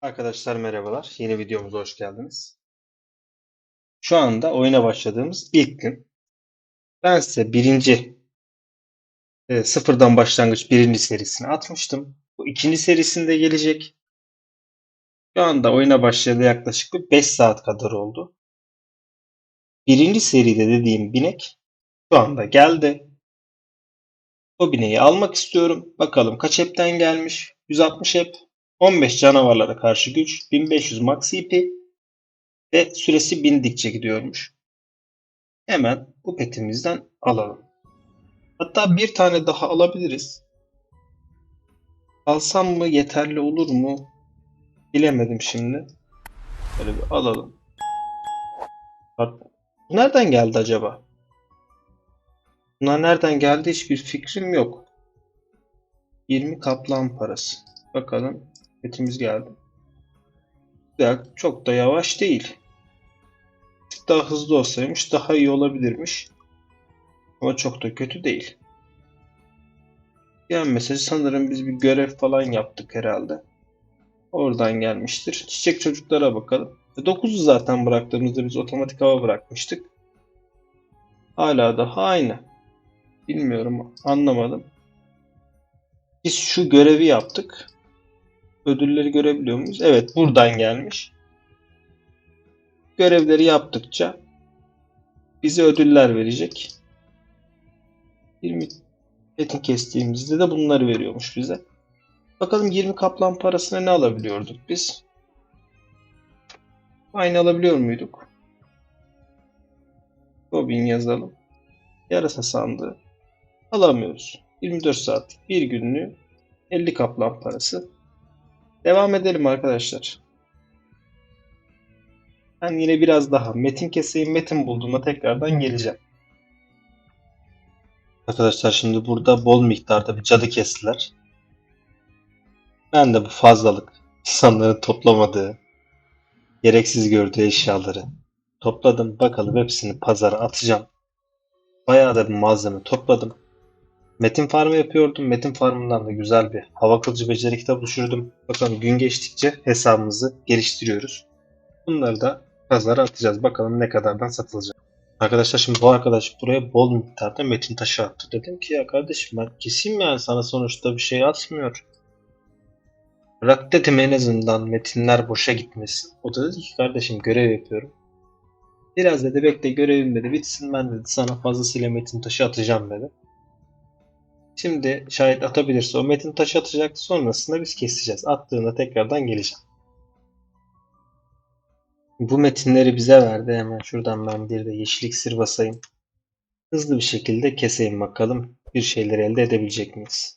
Arkadaşlar merhabalar. Yeni videomuza hoş geldiniz. Şu anda oyuna başladığımız ilk gün. Ben size birinci e, sıfırdan başlangıç birinci serisini atmıştım. Bu ikinci serisinde gelecek. Şu anda oyuna başlayalı yaklaşık bir 5 saat kadar oldu. Birinci seride dediğim binek şu anda geldi. O bineği almak istiyorum. Bakalım kaç hepten gelmiş? 160 hep. 15 canavarlara karşı güç, 1500 max EP ve süresi bindikçe gidiyormuş. Hemen bu petimizden alalım. Hatta bir tane daha alabiliriz. Alsam mı yeterli olur mu? Bilemedim şimdi. Böyle bir alalım. Bu nereden geldi acaba? Bunlar nereden geldi hiçbir fikrim yok. 20 kaplan parası. Bakalım. Petimiz geldi. Güzel. Çok da yavaş değil. Daha hızlı olsaymış daha iyi olabilirmiş. Ama çok da kötü değil. Yani mesajı sanırım biz bir görev falan yaptık herhalde. Oradan gelmiştir. Çiçek çocuklara bakalım. 9'u zaten bıraktığımızda biz otomatik hava bırakmıştık. Hala daha aynı. Bilmiyorum anlamadım. Biz şu görevi yaptık. Ödülleri görebiliyor muyuz? Evet buradan gelmiş. Görevleri yaptıkça bize ödüller verecek. 20 etin kestiğimizde de bunları veriyormuş bize. Bakalım 20 kaplan parasına ne alabiliyorduk biz? Aynı alabiliyor muyduk? Robin yazalım. Yarasa sandığı. Alamıyoruz. 24 saat bir günlüğü 50 kaplan parası. Devam edelim arkadaşlar. Ben yine biraz daha metin keseyim. Metin bulduğumda tekrardan geleceğim. Arkadaşlar şimdi burada bol miktarda bir cadı kestiler. Ben de bu fazlalık insanların toplamadığı, gereksiz gördüğü eşyaları topladım. Bakalım hepsini pazara atacağım. Bayağı da bir malzeme topladım. Metin farmı yapıyordum. Metin farmından da güzel bir hava kılıcı beceri kitabı düşürdüm. Bakalım gün geçtikçe hesabımızı geliştiriyoruz. Bunları da pazara atacağız. Bakalım ne kadardan satılacak. Arkadaşlar şimdi bu arkadaş buraya bol miktarda metin taşı attı. Dedim ki ya kardeşim ben keseyim yani sana sonuçta bir şey atmıyor. Bırak dedim en azından metinler boşa gitmesin. O da dedi ki kardeşim görev yapıyorum. Biraz dedi bekle görevim dedi bitsin ben dedi sana fazlasıyla metin taşı atacağım dedi. Şimdi şayet atabilirse o metin taşı atacak. Sonrasında biz keseceğiz. Attığında tekrardan geleceğim. Bu metinleri bize verdi. Hemen şuradan ben bir de yeşil iksir basayım. Hızlı bir şekilde keseyim bakalım. Bir şeyler elde edebilecek miyiz?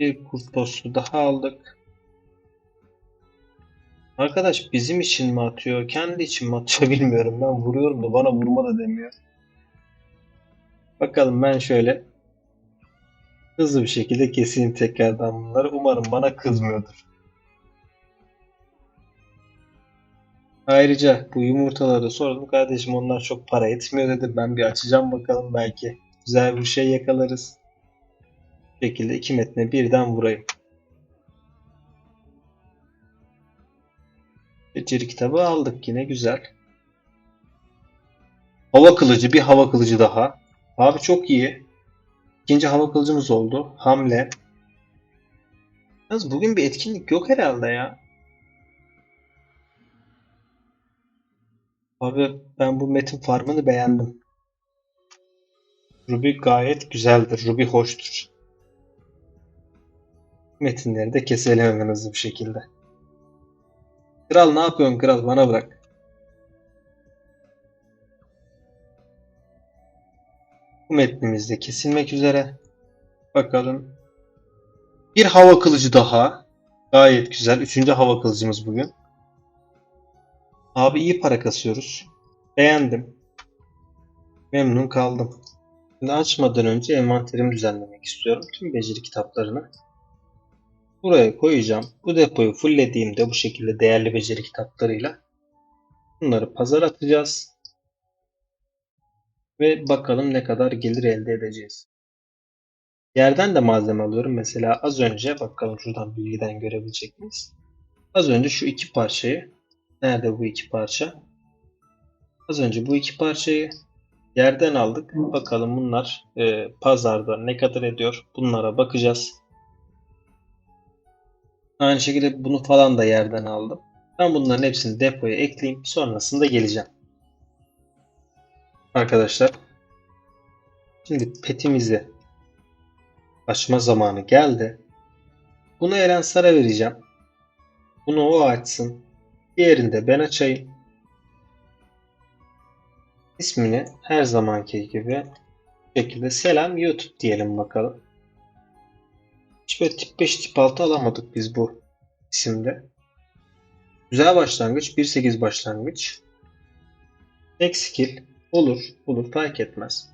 Bir kurt postu daha aldık. Arkadaş bizim için mi atıyor? Kendi için mi atıyor bilmiyorum. Ben vuruyorum da bana vurma da demiyor. Bakalım ben şöyle hızlı bir şekilde keseyim tekrardan bunları. Umarım bana kızmıyordur. Ayrıca bu yumurtaları sordum. Kardeşim onlar çok para etmiyor dedi. Ben bir açacağım bakalım belki. Güzel bir şey yakalarız. Şekilde iki metne birden vurayım. Beceri kitabı aldık yine güzel. Hava kılıcı bir hava kılıcı daha. Abi çok iyi. İkinci hava kılıcımız oldu. Hamle. Yalnız bugün bir etkinlik yok herhalde ya. Abi ben bu metin farmını beğendim. Ruby gayet güzeldir. Ruby hoştur. Metinleri de keselim hemen hızlı bir şekilde. Kral ne yapıyorsun kral? Bana bırak. Bu metnimiz de kesilmek üzere. Bakalım. Bir hava kılıcı daha. Gayet güzel. Üçüncü hava kılıcımız bugün. Abi iyi para kasıyoruz. Beğendim. Memnun kaldım. Şimdi açmadan önce envanterimi düzenlemek istiyorum. Tüm beceri kitaplarını buraya koyacağım. Bu depoyu fulllediğimde bu şekilde değerli beceri kitaplarıyla bunları pazar atacağız. Ve bakalım ne kadar gelir elde edeceğiz. Yerden de malzeme alıyorum. Mesela az önce bakalım şuradan bilgiden görebilecek miyiz? Az önce şu iki parçayı nerede bu iki parça? Az önce bu iki parçayı yerden aldık. Bakalım bunlar e, pazarda ne kadar ediyor? Bunlara bakacağız. Aynı şekilde bunu falan da yerden aldım. Ben bunların hepsini depoya ekleyeyim. Sonrasında geleceğim. Arkadaşlar. Şimdi petimizi açma zamanı geldi. Bunu Eren Sar'a vereceğim. Bunu o açsın. Diğerini de ben açayım. İsmini her zamanki gibi şekilde selam YouTube diyelim bakalım. Hiç böyle tip 5 tip 6 alamadık biz bu isimde. Güzel başlangıç. 1.8 başlangıç. Tek skill. Olur. Olur. Fark etmez.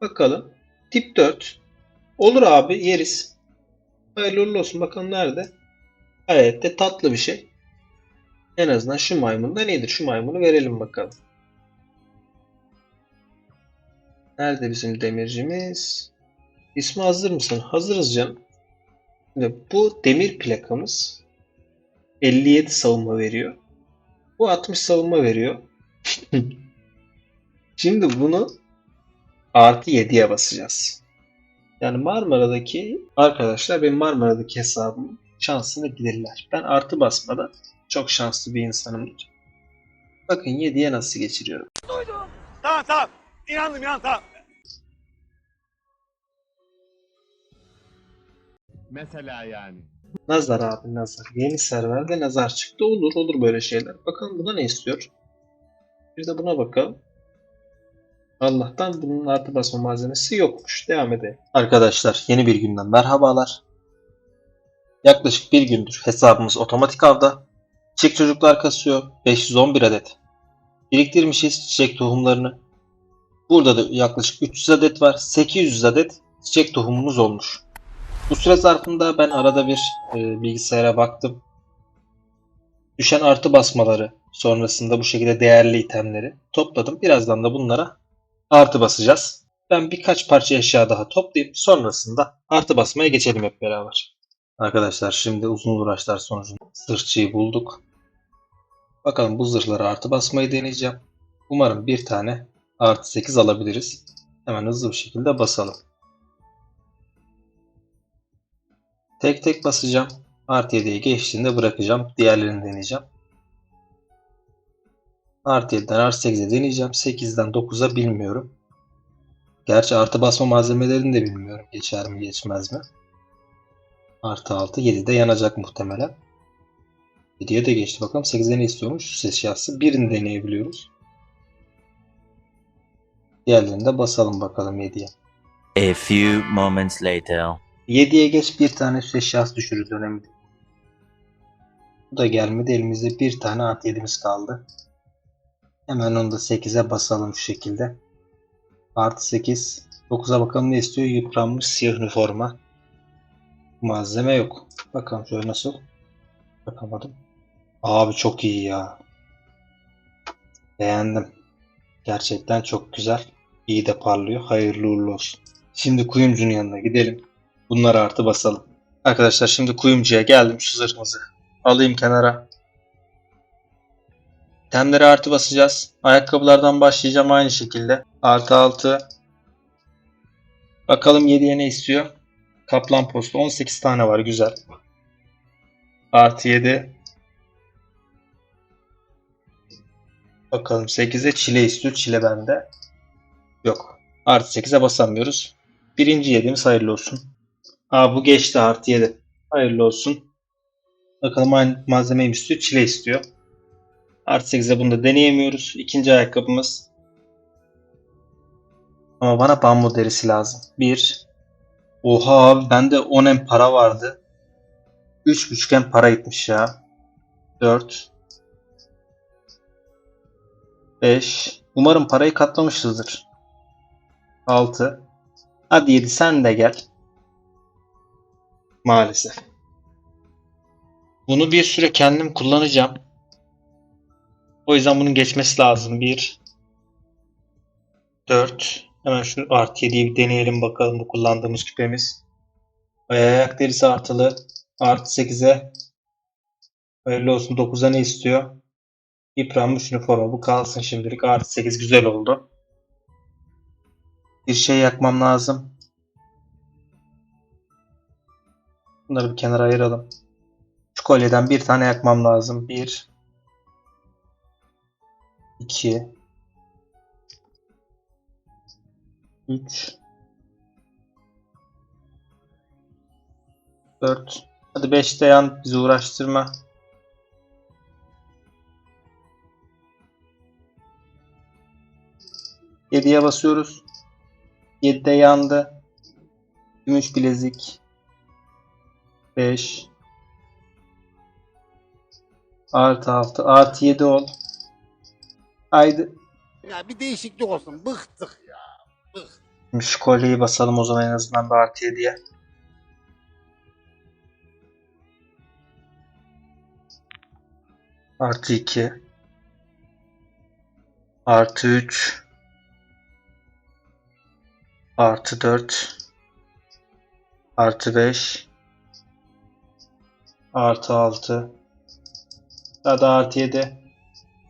Bakalım. Tip 4. Olur abi. Yeriz. Hayırlı olsun. Bakalım nerede? Gayet de tatlı bir şey. En azından şu maymundan iyidir. Şu maymunu verelim bakalım. Nerede bizim demircimiz? İsmi hazır mısın? Hazırız. Şimdi bu demir plakamız 57 savunma veriyor. Bu 60 savunma veriyor. Şimdi bunu artı 7'ye basacağız. Yani Marmara'daki arkadaşlar benim Marmara'daki hesabımın şansını bilirler. Ben artı basmadan çok şanslı bir insanımdır. Bakın 7'ye nasıl geçiriyorum. Tamam tamam. İnandım inandım tamam. Mesela yani. Nazar abi nazar. Yeni serverde nazar çıktı. Olur olur böyle şeyler. Bakalım buna ne istiyor? Bir de buna bakalım. Allah'tan bunun artı basma malzemesi yokmuş. Devam edelim. Arkadaşlar yeni bir günden merhabalar. Yaklaşık bir gündür hesabımız otomatik avda. Çiçek çocuklar kasıyor. 511 adet. Biriktirmişiz çiçek tohumlarını. Burada da yaklaşık 300 adet var. 800 adet çiçek tohumumuz olmuş. Bu süre zarfında ben arada bir e, bilgisayara baktım. Düşen artı basmaları sonrasında bu şekilde değerli itemleri topladım. Birazdan da bunlara artı basacağız. Ben birkaç parça eşya daha toplayıp sonrasında artı basmaya geçelim hep beraber. Arkadaşlar şimdi uzun uğraşlar sonucunda zırhçıyı bulduk. Bakalım bu zırhlara artı basmayı deneyeceğim. Umarım bir tane artı 8 alabiliriz. Hemen hızlı bir şekilde basalım. Tek tek basacağım. Artı 7'ye geçtiğinde bırakacağım. Diğerlerini deneyeceğim. Artı 7'den artı 8'e deneyeceğim. 8'den 9'a bilmiyorum. Gerçi artı basma malzemelerini de bilmiyorum. Geçer mi geçmez mi? Artı 6. 7'de yanacak muhtemelen. 7'ye de geçti. Bakalım 8'de ne istiyormuş? Süs eşyası. Birini deneyebiliyoruz. Diğerlerini de basalım bakalım 7'ye. A few moments later. 7'ye geç bir tane süs eşyası düşürürüz önemli. değil. Bu da gelmedi. Elimizde bir tane artı 7'miz kaldı. Hemen onu da 8'e basalım şu şekilde. Artı 8. 9'a bakalım ne istiyor? Yıpranmış siyah üniforma. Malzeme yok. Bakalım şöyle nasıl. Bakamadım. Abi çok iyi ya. Beğendim. Gerçekten çok güzel. İyi de parlıyor. Hayırlı uğurlu olsun. Şimdi kuyumcunun yanına gidelim. Bunları artı basalım. Arkadaşlar şimdi kuyumcuya geldim şu zırhımızı. Alayım kenara. Temlere artı basacağız. Ayakkabılardan başlayacağım aynı şekilde. Artı 6. Bakalım 7'ye ne istiyor? Kaplan postu 18 tane var güzel. Artı 7. Bakalım 8'e çile istiyor. Çile bende. Yok. Artı 8'e basamıyoruz. Birinci yediğimiz hayırlı olsun. Aa bu geçti artı 7. Hayırlı olsun. Bakalım aynı malzemeyi istiyor? Çile istiyor. Artı 8'e bunu da deneyemiyoruz. İkinci ayakkabımız. Ama bana bambu derisi lazım. 1. Oha abi bende 10 em para vardı. 3 em para gitmiş ya. 4. 5. Umarım parayı katlamışızdır. 6. Hadi 7 sen de gel. Maalesef. Bunu bir süre kendim kullanacağım. O yüzden bunun geçmesi lazım. 1 4 Hemen şu artı 7'yi bir deneyelim bakalım bu kullandığımız küpemiz. Ayak derisi artılı. Artı 8'e Hayırlı olsun 9'a ne istiyor? Yıpranmış üniforma. Bu kalsın şimdilik. Artı 8 güzel oldu. Bir şey yakmam lazım. Bunları bir kenara ayıralım. Şu kolyeden bir tane yakmam lazım. 1 2 3 4 Hadi 5'te yan bizi uğraştırma. Yediye basıyoruz. 7'de yandı. Gümüş bilezik. 5 Artı 6 Artı 7 ol. Haydi. Ya bir değişiklik olsun. Bıktık ya. Şimdi Şu kolyeyi basalım o zaman en azından bir artı 7'ye. Artı 2. Artı 3. Artı 4. Artı 5. Artı 6. Daha da artı 7.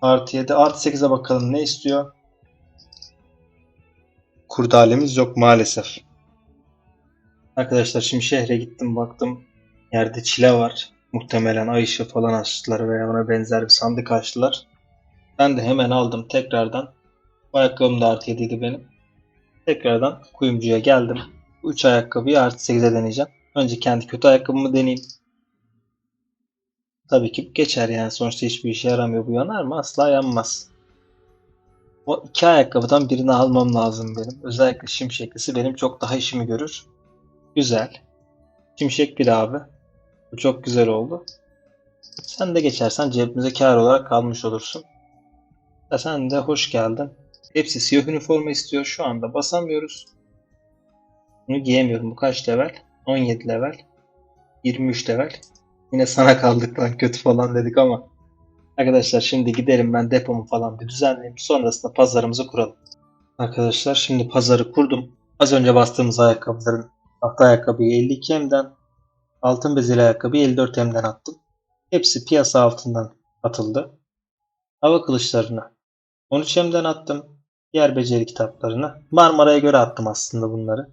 Artı 7. Artı 8'e bakalım ne istiyor? Kurdalemiz yok maalesef. Arkadaşlar şimdi şehre gittim baktım. Yerde çile var. Muhtemelen ay ışığı falan açtılar veya ona benzer bir sandık açtılar. Ben de hemen aldım tekrardan. Ayakkabım da artı 7'ydi benim. Tekrardan kuyumcuya geldim. Bu 3 ayakkabıyı artı 8'e deneyeceğim. Önce kendi kötü ayakkabımı deneyeyim. Tabii ki geçer yani sonuçta hiçbir işe yaramıyor. Bu yanar mı? Asla yanmaz. O iki ayakkabıdan birini almam lazım benim. Özellikle şimşeklisi benim çok daha işimi görür. Güzel. Şimşek bir abi. Bu çok güzel oldu. Sen de geçersen cebimize kar olarak kalmış olursun. Ya sen de hoş geldin. Hepsi siyah üniforma istiyor. Şu anda basamıyoruz. Bunu giyemiyorum. Bu kaç level? 17 level. 23 level. Yine sana kaldık lan kötü falan dedik ama. Arkadaşlar şimdi gidelim ben depomu falan bir düzenleyeyim. Sonrasında pazarımızı kuralım. Arkadaşlar şimdi pazarı kurdum. Az önce bastığımız ayakkabıların tahta ayakkabıyı 52M'den altın bezeli ayakkabıyı 54M'den attım. Hepsi piyasa altından atıldı. Hava kılıçlarını 13M'den attım. Diğer beceri kitaplarını Marmara'ya göre attım aslında bunları.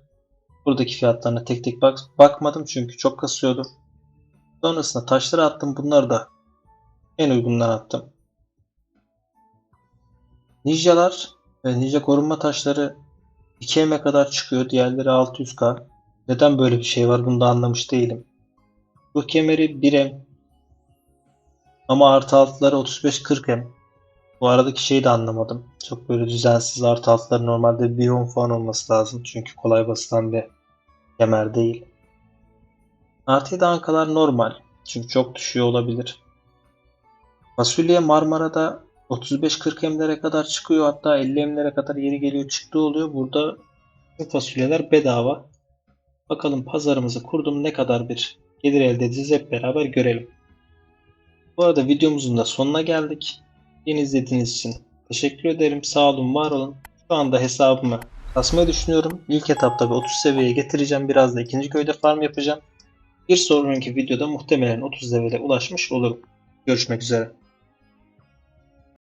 Buradaki fiyatlarına tek tek bak bakmadım çünkü çok kasıyordu. Sonrasında taşları attım. Bunları da en uygundan attım. Ninjalar ve ninja korunma taşları 2M'e kadar çıkıyor. Diğerleri 600K. Neden böyle bir şey var bunu da anlamış değilim. Bu kemeri 1M. Ama artı altıları 35-40M. Bu aradaki şeyi de anlamadım. Çok böyle düzensiz artı altıları normalde 1 falan olması lazım. Çünkü kolay basılan bir kemer değil. Artı 7 ankalar normal. Çünkü çok düşüyor olabilir. Fasulye Marmara'da 35-40 emlere kadar çıkıyor. Hatta 50 emlere kadar yeri geliyor çıktığı oluyor. Burada bu fasulyeler bedava. Bakalım pazarımızı kurdum ne kadar bir gelir elde edeceğiz hep beraber görelim. Bu arada videomuzun da sonuna geldik. Beni izlediğiniz için teşekkür ederim. Sağ olun, var olun. Şu anda hesabımı kasmayı düşünüyorum. İlk etapta bir 30 seviyeye getireceğim. Biraz da ikinci köyde farm yapacağım. Bir sonraki videoda muhtemelen 30 levele ulaşmış olurum. Görüşmek üzere.